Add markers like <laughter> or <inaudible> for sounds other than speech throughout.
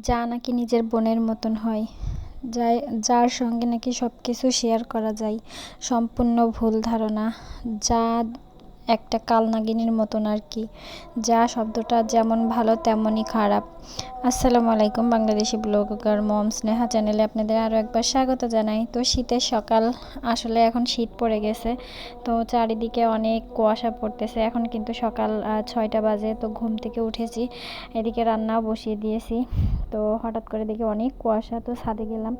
যা নাকি নিজের বোনের মতন হয়। যাই, যার সঙ্গে নাকি সব কিছু শেয়ার করা যায়। সম্পূর্ণ ভুল ধারণা। যা একটা কালনাগিনীর মতন আর কি। যা শব্দটা যেমন ভালো তেমনই খারাপ। আসসালামু আলাইকুম, বাংলাদেশি ব্লগার মম স্নেহা চ্যানেলে আপনাদের আরও একবার স্বাগত জানাই। তো শীতের সকাল, আসলে এখন শীত পড়ে গেছে। তো চারিদিকে অনেক কুয়াশা পড়তেছে। এখন কিন্তু সকাল ছয়টা বাজে, তো ঘুম থেকে উঠেছি। এদিকে রান্নাও বসিয়ে দিয়েছি। তো হঠাৎ করে দেখি অনেক কুয়াশা। তো ছাদে গেলাম।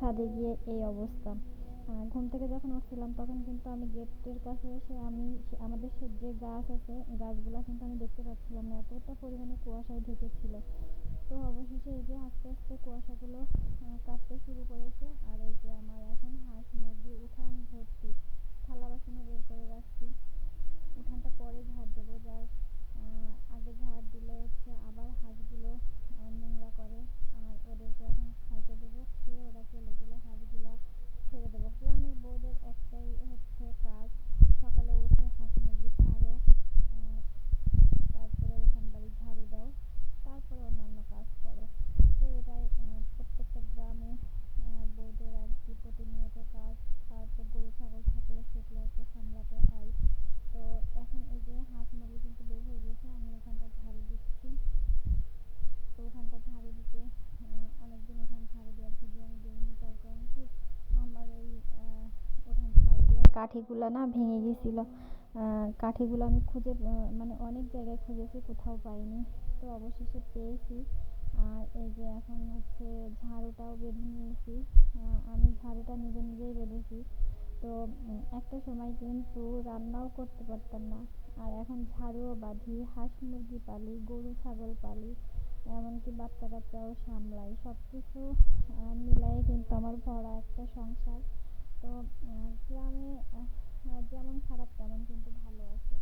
ছাদে গিয়ে এই অবস্থা। ঘুম থেকে যখন উঠছিলাম, তখন কিন্তু আমি গেটের কাছে এসে আমি আমাদের যে গাছ আছে, গাছগুলো কিন্তু আমি দেখতে পাচ্ছিলাম না, এতটা পরিমাণে কুয়াশায় ঢেকেছিল। তো অবশেষে এই যে আস্তে আস্তে কুয়াশাগুলো কাটতে শুরু করেছে, আর এই যে আমার এখন হাঁস মুরগি উঠান ভর্তি, থালা বাসনও বের করে রাখছি। উঠানটা পরে ঝাড় দেবো, যার আগে ঝাড় দিলে হচ্ছে আবার হাঁসগুলো নোংরা করে আর ওদেরকে এখন খাইতে দেবো খেয়ে ওরা চলে গেলে হাঁসগুলো ছেড়ে দেবো গ্রামের বউদের একটাই হচ্ছে কাজ সকালে উঠে হাঁস মুরগি ছাড়ো তারপরে উঠান বাড়ি ঝাড়ু দাও তারপরে অন্যান্য কাজ করো তো এটাই প্রত্যেকটা গ্রামে বউদের আর কি প্রতিনিয়ত কাজ তারপর গরু ছাগল থাকলে সেগুলোকে সামলাতে হয় তো এখন এই যে হাঁস মুরগি কিন্তু বের হয়ে গেছে আমি ওখানটা ঝাড়ু দিচ্ছি তো ওখানটা ঝাড়ু দিতে অনেকদিন ওখান ঝাড়ু দেওয়ার ভিডিও আমি দিইনি তার কারণ কি আমার এই ওখান ঝাড়ু দেওয়ার কাঠিগুলো না ভেঙে গেছিল। কাঠিগুলো আমি খুঁজে মানে অনেক জায়গায় খুঁজেছি, কোথাও পাইনি। তো অবশেষে পেয়েছি। আর এই যে এখন হচ্ছে ঝাড়ুটাও বেঁধে নিয়েছি। আমি ঝাড়ুটা নিজে নিজেই বেঁধেছি। তো একটা সময় কিন্তু রান্নাও করতে পারতাম না। আর এখন ঝাড়ুও বাঁধি, হাঁস মুরগি পালি, গরু, ছাগল পালি, এমনকি বাচ্চা কাচ্চাও সামলাই। সব কিছু মিলাই কিন্তু আমার ভরা একটা সংসার। তো গ্রামে যেমন খারাপ তেমন কিন্তু ভালো আছে।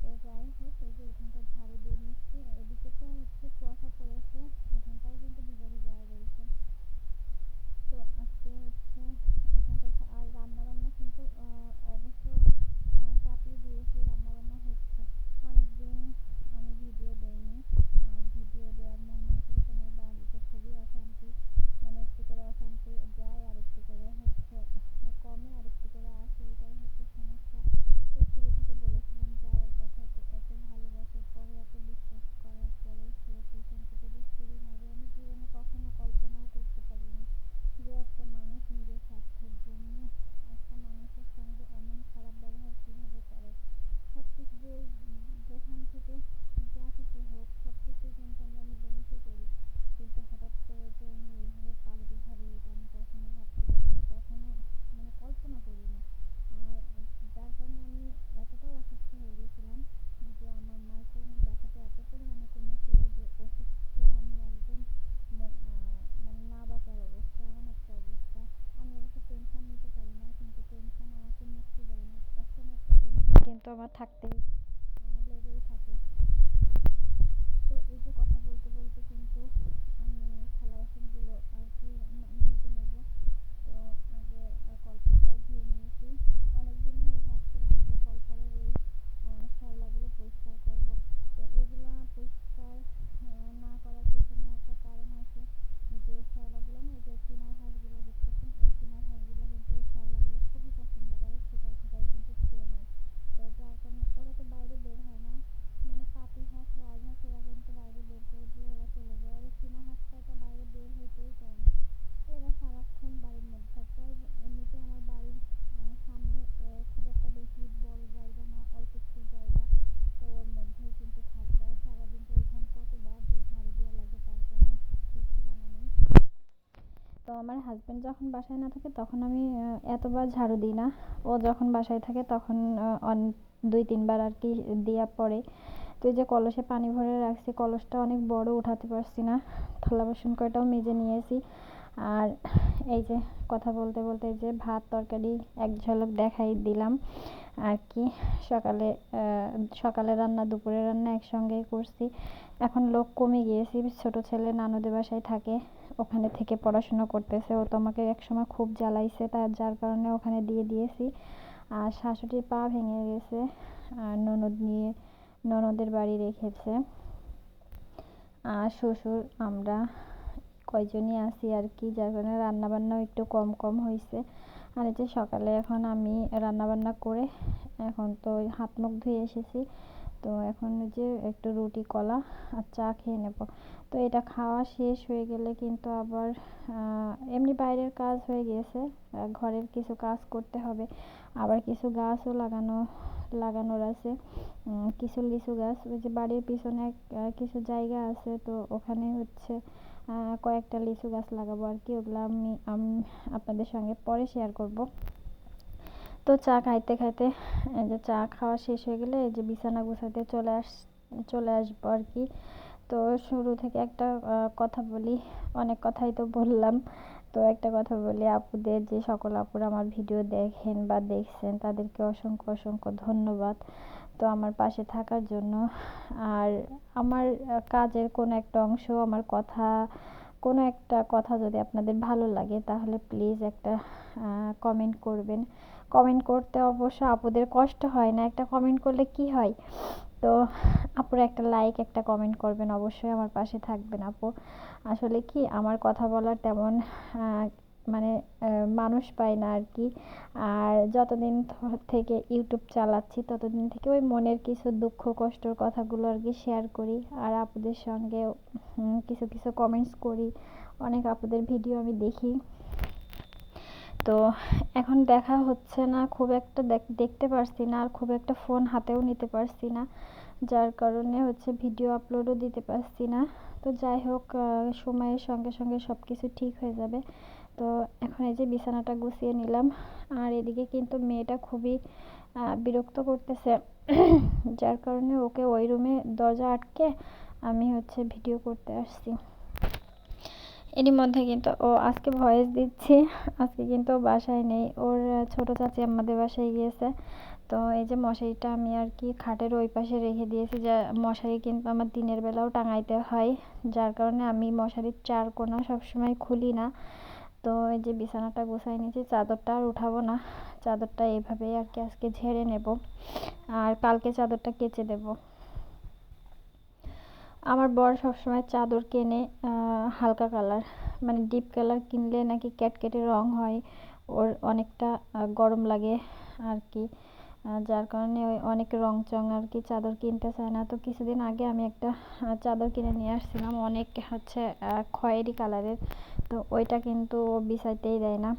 তো যাই হোক, এই যে এখানকার ঝাড়ু দিয়ে নিচ্ছি। এদিকে তো হচ্ছে কুয়াশা পড়েছে এখানটাও কিন্তু ভিজা ভিজা রয়েছে তো আজকে হচ্ছে এখানটা আর রান্না বান্না কিন্তু অবশ্য চাপিয়ে দিয়েছি রান্না বান্না হচ্ছে অনেকদিন আমি ভিডিও দেইনি ভিডিও দেওয়ার মন মানসিকতা নেই বাড়িতে খুবই অশান্তি মানে একটু করে অশান্তি যায় আর একটু করে হচ্ছে কমে আর একটু করে আসে এটাই হচ্ছে সমস্যা তো শুরু থেকে বলেছিলাম যাওয়ার কথা তো এত ভালোবাসার পরে এত বিশ্বাস করার পরে সে পিছন থেকে যে ছুরিভাবে আমি জীবনে কখনো কল্পনাও করতে পারিনি যে একটা মানুষ নিজের স্বার্থের জন্য একটা মানুষের সঙ্গে এমন খারাপ ব্যবহার কীভাবে করে সব কিছু যে যেখান থেকে যা কিছু হোক সব কিছুই কিন্তু আমরা মিলেমিশে করি কিন্তু হঠাৎ করে যে উনি এইভাবে পাল্টে খাবে এটা আমি কখনো ভাবতে পারি না কখনো মানে কল্পনা করিনি আর যার কারণে আমি এতটাও অসুস্থ হয়ে গেছিলাম যে আমার মাইগ্রেনের ব্যথাটা এত পরিমাণে কমেছিল যে ওষুধ খেয়ে আমি একদম মানে না বাঁচার অবস্থা এমন একটা অবস্থা আমি অবশ্য টেনশন নিতে পারি না কিন্তু টেনশন আমাকে মুক্তি দেয় না একটা না একটা কিন্তু আমার থাকতেই লেগেই থাকে তো এই যে কথা বলতে বলতে কিন্তু আমি থালা বাসনগুলো আর কি মেজে নেব তো আগে কলপাটাও ধুয়ে নিয়েছি অনেকদিন ধরে ভাবছিলাম যে কলপাড়ের এই শ্যাওলাগুলো পরিষ্কার করব তো এগুলো পরিষ্কার না করার পেছনে একটা কারণ আছে যে শ্যাওলাগুলো না এই যে চিনার হাঁসগুলো দেখতেছেন এই চিনার হাঁসগুলো কিন্তু এই শ্যাওলাগুলো খুবই পছন্দ করে ঠোকায় ঠোকায় কিন্তু খেয়ে নেয় তো যার কারণে ওরা তো বাইরে বের হয় না মানে পাতি হাঁস রাজহাঁস ওরা কিন্তু বাইরে বের করে দিলে ওরা চলে যায় আর এই চীনা হাঁসটা তো বাইরে বের হইতেই চায় না এরা সারাক্ষণ বাড়ির মধ্যে থাকতো আর এমনিতে আমার বাড়ির সামনে খুব একটা বেশি বড় জায়গা না অল্প একটু জায়গা তো ওর মধ্যেই কিন্তু থাকবে আর সারাদিন তো উঠান কতবার যে ঝাড়ু দেওয়া লাগে তার কোনো ঠিক ঠিকানা নেই তো আমার হাজব্যান্ড যখন বাসায় না থাকে তখন আমি এতবার ঝাড়ু দিই না। ও যখন বাসায় থাকে তখন দুই, তিনবার আর কি দেওয়া পড়ে তো এই যে কলসে পানি ভরে রাখছি, কলসটা অনেক বড় উঠাতে পারছি না। থালা বাসন কয়টাও মেজে নিয়েছি। আর এই যে কথা বলতে বলতে এই যে ভাত তরকারি এক ঝলক দেখাই দিলাম। আর কি সকালে সকালে রান্না, দুপুরে রান্না একসঙ্গেই করছি। এখন লোক কমে গিয়েছি, ছোট ছেলে নানুদের বাসায় থাকে। ওখানে থেকে পড়াশোনা করতেছে। ও তো আমাকে একসময় খুব জ্বালাইছে তার, যার কারণে ওখানে দিয়ে দিয়েছি। আর শাশুড়ির পা ভেঙে গেছে। আর ননদ নিয়ে ননদের বাড়ি রেখেছে। আর শ্বশুর, আমরা কয়জনই আছি আর কি, যার কারণে রান্নাবান্নাও একটু কম কম হয়েছে আর এই যে সকালে এখন আমি রান্নাবান্না করে এখন তো হাত মুখ ধুয়ে এসেছি। তো এখন যে একটু রুটি, কলা আর চা খেয়ে নেব। তো এটা খাওয়া শেষ হয়ে গেলে কিন্তু আবার এমনি বাইরের কাজ হয়ে গিয়েছে ঘরের কিছু কাজ করতে হবে। আবার কিছু গাছও লাগানো, লাগানোর আছে। কিছু লিচু গাছ, ওই যে বাড়ির পিছনে কিছু জায়গা আছে, তো ওখানে হচ্ছে কয়েকটা লিচু গাছ লাগাবো আর কি। ওগুলো আমি আপনাদের সঙ্গে পরে শেয়ার করব। তো চা খাইতে খাইতে, এই যে চা খাওয়া শেষ হয়ে গেলে এই যে বিছানা গুছাতে চলে আস, চলে আসব আর কি। তো শুরু থেকে একটা কথা বলি, অনেক কথাই তো বললাম। তো একটা কথা বলি, আপুদের যে সকল আপুরা আমার ভিডিও দেখেন বা দেখছেন, তাদেরকে অসংখ্য অসংখ্য ধন্যবাদ। তো আমার পাশে থাকার জন্য, আর আমার কাজের কোনো একটা অংশ, আমার কথা কোনো একটা কথা যদি আপনাদের ভালো লাগে, তাহলে প্লিজ একটা কমেন্ট করবেন। কমেন্ট করতে অবশ্য আপুদের কষ্ট হয় না, একটা কমেন্ট করলে কি হয়? তো আপুর একটা লাইক একটা কমেন্ট করবেন, অবশ্যই আমার পাশে থাকবেন আপু। আসলে কি, আমার কথা বলার তেমন মানে মানুষ পাই না আর কি। আর যতদিন থেকে ইউটিউব চালাচ্ছি, ততদিন থেকে ওই মনের কিছু দুঃখ, কষ্টর কথাগুলো আর কি শেয়ার করি। আর আপুদের সঙ্গে কিছু কিছু কমেন্টস করি। অনেক আপুদের ভিডিও আমি দেখি। তো এখন দেখা হচ্ছে না, খুব একটা দেখতে পারছি না, আর খুব একটা ফোন হাতেও নিতে পারছি না। যার কারণে হচ্ছে ভিডিও আপলোডও দিতে পারছি না। তো যাই হোক সময়ের সঙ্গে সঙ্গে সব কিছু ঠিক হয়ে যাবে। তো এখন এই যে বিছানাটা গুছিয়ে নিলাম। আর এদিকে কিন্তু মেয়েটা খুবই বিরক্ত করতেছে। <clears throat> যার কারণে ওকে ওই রুমে দরজা আটকে আমি হচ্ছে ভিডিও করতে আসছি। এরই মধ্যে কিন্তু ও আজকে ভয়েস দিচ্ছি। আজকে কিন্তু বাসায় নেই। ওর ছোট চাচি আমাদের বাসায় গিয়েছে। তো এই যে মশারিটা আমি আর কি খাটের ওই পাশে রেখে দিয়েছি যা, মশারি কিন্তু আমার দিনের বেলাও টাঙাইতে হয়। যার কারণে আমি মশারির চার কোনা সবসময় খুলি না। তো এই যে বিছানাটা গুছাই নিয়েছি, চাদরটা আর উঠাবো না। চাদরটা এইভাবেই আর কি আজকে ঝেড়ে নেব। আর কালকে চাদরটা কেচে দেব। আমার বর সবসময় চাদর কেনে হালকা কালার। মানে ডিপ কালার কিনলে নাকি ক্যাটকেটে রং হয়, ওর অনেকটা গরম লাগে আর কি। যার কারণে ওই অনেক রং চং আর কি চাদর কিনতে চায় না। তো কিছুদিন আগে আমি একটা চাদর কিনে নিয়ে আসছিলাম, অনেক হচ্ছে খয়েরি কালারের। তো ওইটা কিন্তু ও বিছাইতেই দেয় না।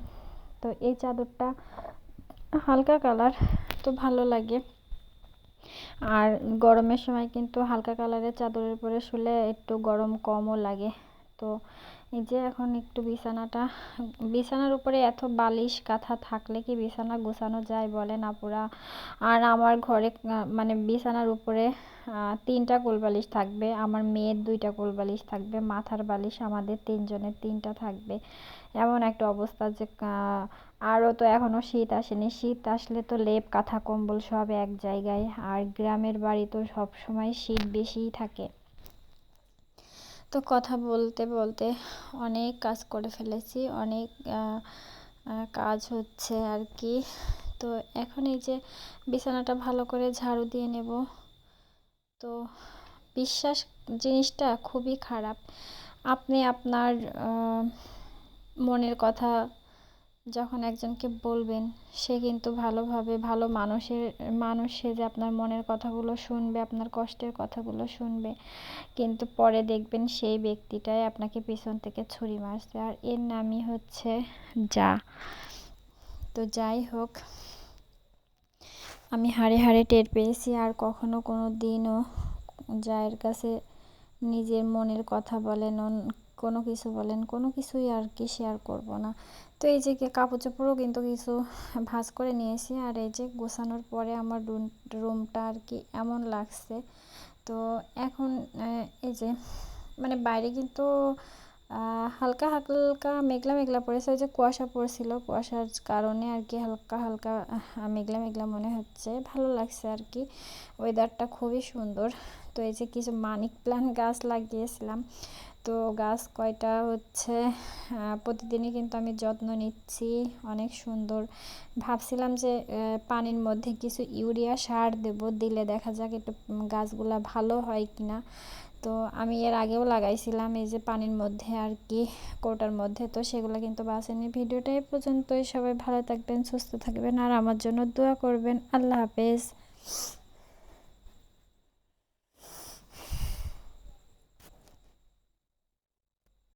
তো এই চাদরটা হালকা কালার, তো ভালো লাগে। আর গরমের সময় কিন্তু হালকা কালারের চাদরের উপরে শুলে একটু গরম কমও লাগে। তো এই যে এখন একটু বিছানাটা, বিছানার উপরে এত বালিশ কাঁথা থাকলে কি বিছানা গোছানো যায় বলেন আপুরা? আর আমার ঘরে মানে বিছানার উপরে তিনটা কোলবালিশ থাকবে, আমার মেয়ের দুইটা কোলবালিশ থাকবে, মাথার বালিশ আমাদের তিনজনের তিনটা থাকবে। এমন একটা অবস্থা যে আরও তো এখনও শীত আসেনি, শীত আসলে তো লেপ, কাঁথা, কম্বল সব এক জায়গায়, আর গ্রামের বাড়ি তো সবসময় শীত বেশিই থাকে। তো কথা বলতে বলতে অনেক কাজ করে ফেলেছি, অনেক কাজ হচ্ছে আর কি। তো এখন এই যে বিছানাটা ভালো করে ঝাড়ু দিয়ে নেব। তো বিশ্বাস, জিনিসটা খুবই খারাপ। আপনি আপনার মনের কথা যখন একজনকে বলবেন, সে কিন্তু ভালোভাবে ভালো মানুষের, মানুষ সে যে আপনার মনের কথাগুলো শুনবে, আপনার কষ্টের কথাগুলো শুনবে। কিন্তু পরে দেখবেন সেই ব্যক্তিটাই আপনাকে পিছন থেকে ছুরি মারছে। আর এর নামই হচ্ছে যা তো যাই হোক, আমি হাড়ে হাড়ে টের পেয়েছি, আর কখনো কোনো দিনও যায়ের কাছে নিজের মনের কথা বলেন কোনো কিছু বলেন, কোনো কিছুই আর কি শেয়ার করব না। তো এই যে কাপড় চোপড়ও কিন্তু কিছু ভাজ করে নিয়েছি আর এই যে গোছানোর পরে আমার রুম, রুমটা আর কি এমন লাগছে। তো এখন এই যে মানে বাইরে কিন্তু হালকা হালকা, মেঘলা মেঘলা পড়েছে। ওই যে কুয়াশা পড়ছিল, কুয়াশার কারণে আর কি হালকা হালকা মেঘলা মেঘলা মনে হচ্ছে। ভালো লাগছে আর কি। ওয়েদারটা খুবই সুন্দর। তো এই যে কিছু মানিক প্লান্ট গাছ লাগিয়েছিলাম। তো গাছ কয়টা হচ্ছে প্রতিদিনই কিন্তু আমি যত্ন নিচ্ছি। অনেক সুন্দর। ভাবছিলাম যে পানির মধ্যে কিছু ইউরিয়া সার দেব, দিলে দেখা যাক একটু গাছগুলা ভালো হয় কিনা। তো আমি এর আগেও লাগাইছিলাম এই যে পানির মধ্যে আর কি, কোটার মধ্যে। তো সেগুলো কিন্তু বাঁচেনি ভিডিওটা এই পর্যন্তই। সবাই ভালো থাকবেন, সুস্থ থাকবেন আর আমার জন্য দোয়া করবেন। আল্লাহ হাফেজ।